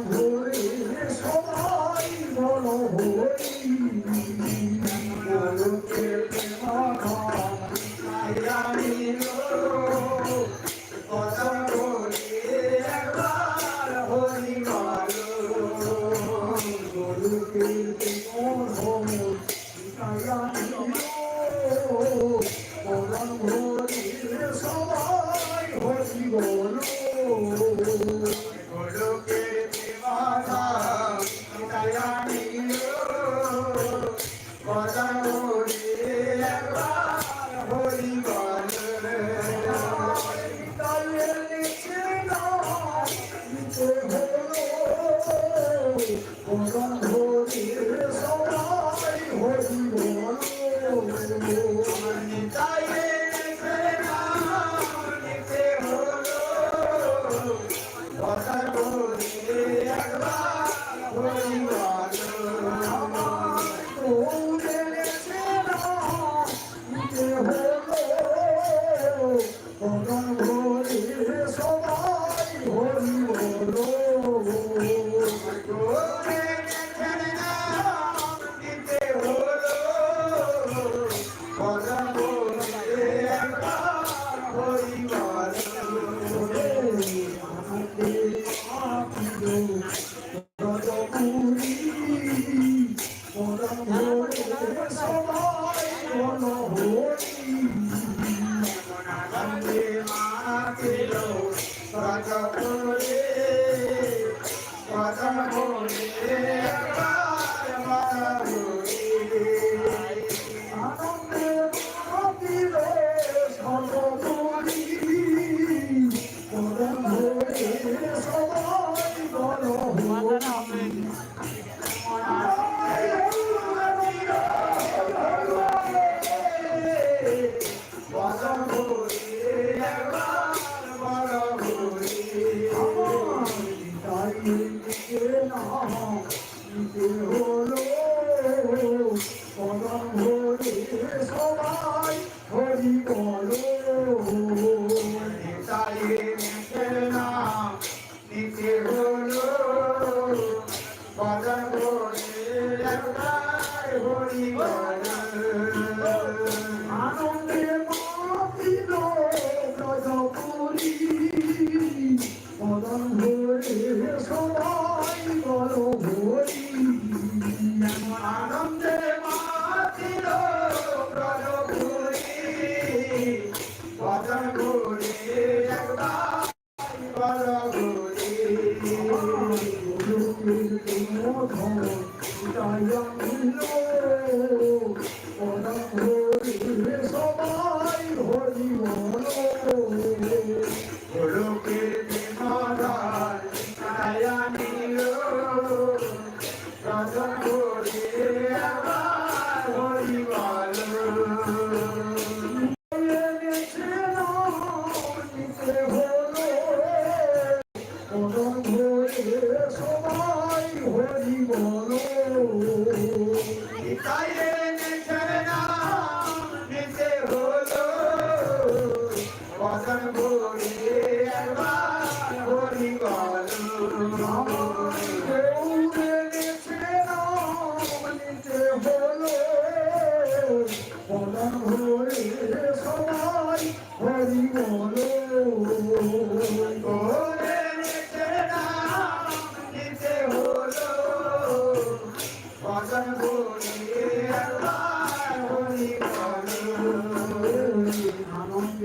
glorious. Hold on. সবাই সবাই সবাই হরিব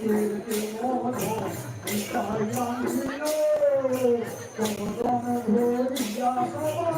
Thank you.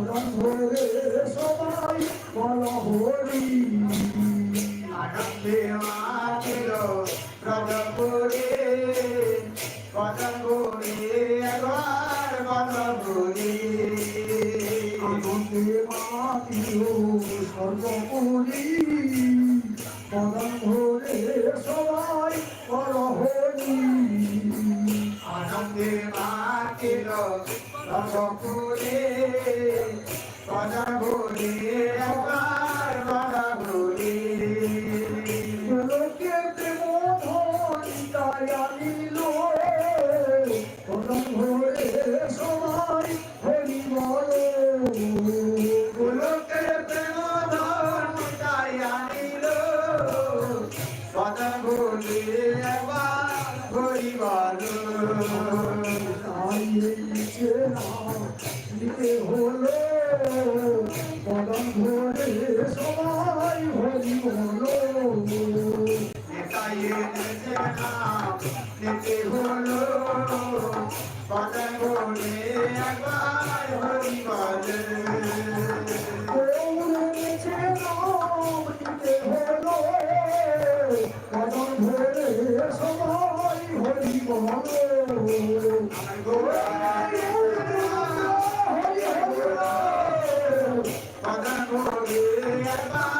বলো হরে সবাই বলো হরি আনন্দে রাজা করে কথা করে একবার কথা করে আনন্দে মাতিল সবাই বলো হরি আনন্দে মাতিল রাজা করে Mm-hmm. নিতে হলো কথা বলে একবার হরিবার সবাই হরিবার Bye.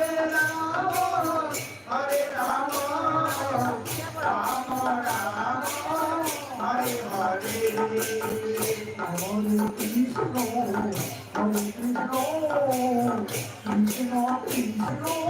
인지로 인지로 인지로 인지로